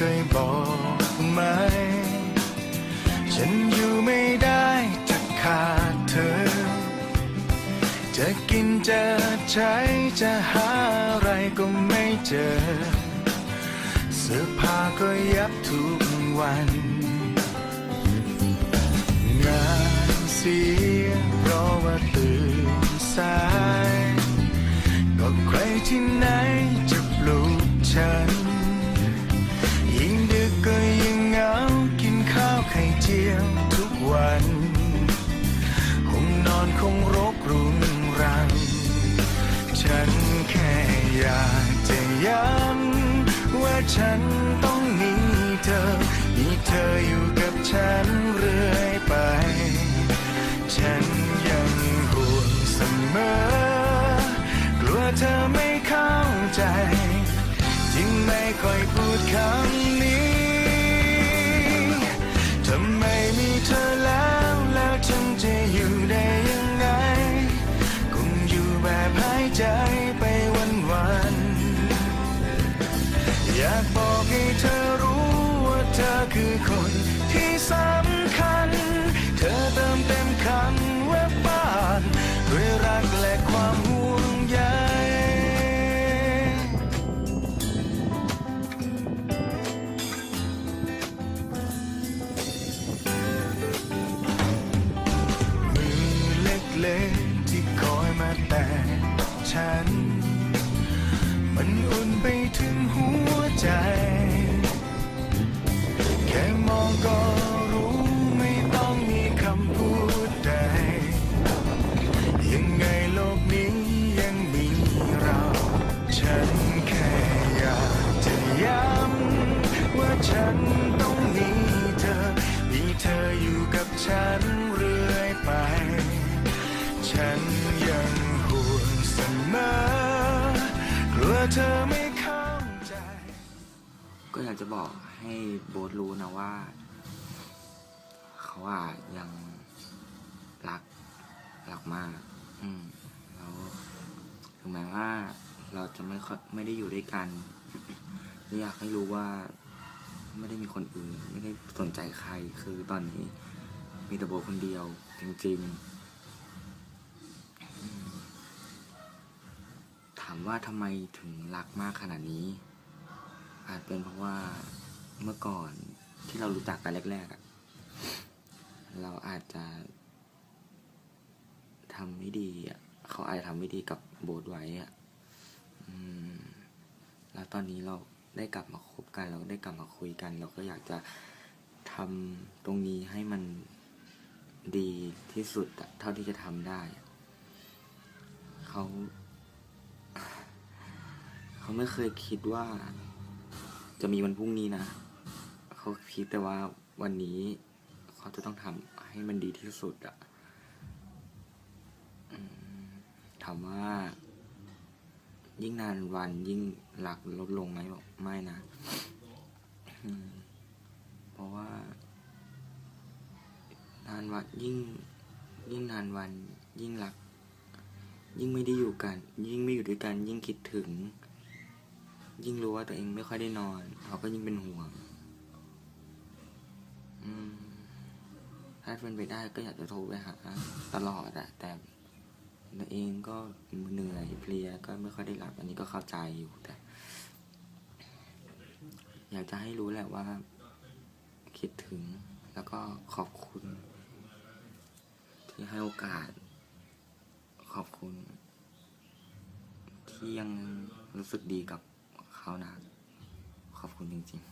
เคยบอกไหม ฉันอยู่ไม่ได้ถ้าขาดเธอ จะกินจะใช้จะหาอะไรก็ไม่เจอ เสื้อผ้าก็ยับทุกวัน งานเสียเพราะว่าตื่นสาย ก็ใครที่ไหน ฉันแค่อยากจะย้ำว่าฉันต้องมีเธอ มีเธออยู่กับฉันเรื่อยไป ฉันยังห่วงเสมอกลัวเธอไม่เข้าใจ จึงไม่ค่อยพูดคำ คือคนที่สำคัญ เธอเติมเต็มคำว่าบ้านด้วยรักและความห่วงใยมือเล็ก ฉันแค่อยากจะย้ำว่าฉันต้องมีเธอ มีเธออยู่กับฉันเรื่อยไป ฉันยังห่วงเสมอกลัวเธอไม่เข้าใจ ก็อยากจะบอกให้โบ๊ทรู้นะว่า เขาอะยังรักรักมาก อืมแล้วถึงแม้ว่า เราจะไม่ค่อยไม่ได้อยู่ด้วยกันอยากให้รู้ว่าไม่ได้มีคนอื่น ไม่ได้สนใจใครคือตอนนี้ มีแต่โบคนเดียว จริง ๆ ถามว่าทำไมถึงรักมากขนาดนี้ อาจเป็นเพราะว่าเมื่อก่อนที่เรารู้จักกันแรกๆอะเราอาจจะทำไม่ดี เขาอาจจะทำไม่ดีกับโบสไว้อะ แล้วตอนนี้เราได้กลับมาคบกัน เราได้กลับมาคุยกัน เราก็อยากจะทำตรงนี้ให้มันดีที่สุดเท่าที่จะทำได้ เขาเขาไม่เคยคิดว่า จะมีวันพรุ่งนี้นะ เขาคิดแต่ว่าวันนี้เขาจะต้องทำให้มันดีที่สุดอะถามว่า ยิ่งนานวันยิ่งหลักลดลงไหมบอกไม่นะ เพราะว่านานวันยิ่งยิ่งนานวันยิ่งรัก ยิ่งไม่ได้อยู่กัน ยิ่งไม่อยู่ด้วยกัน ยิ่งคิดถึง ยิ่งรู้ว่าตัวเองไม่ค่อยได้นอนเขาก็ยิ่งเป็นห่วงถ้าเป็นไปได้ก็อยากจะโทรไปหาตลอดอะแต่ ตัวเองก็เหนื่อยเพลียก็ไม่ค่อยได้หลับอันนี้ก็เข้าใจอยู่แต่ อยากจะให้รู้แหละว่า คิดถึงแล้วก็ขอบคุณ ที่ให้โอกาส ขอบคุณ ที่ยังรู้สึกดีกับเขานะ ขอบคุณจริงๆ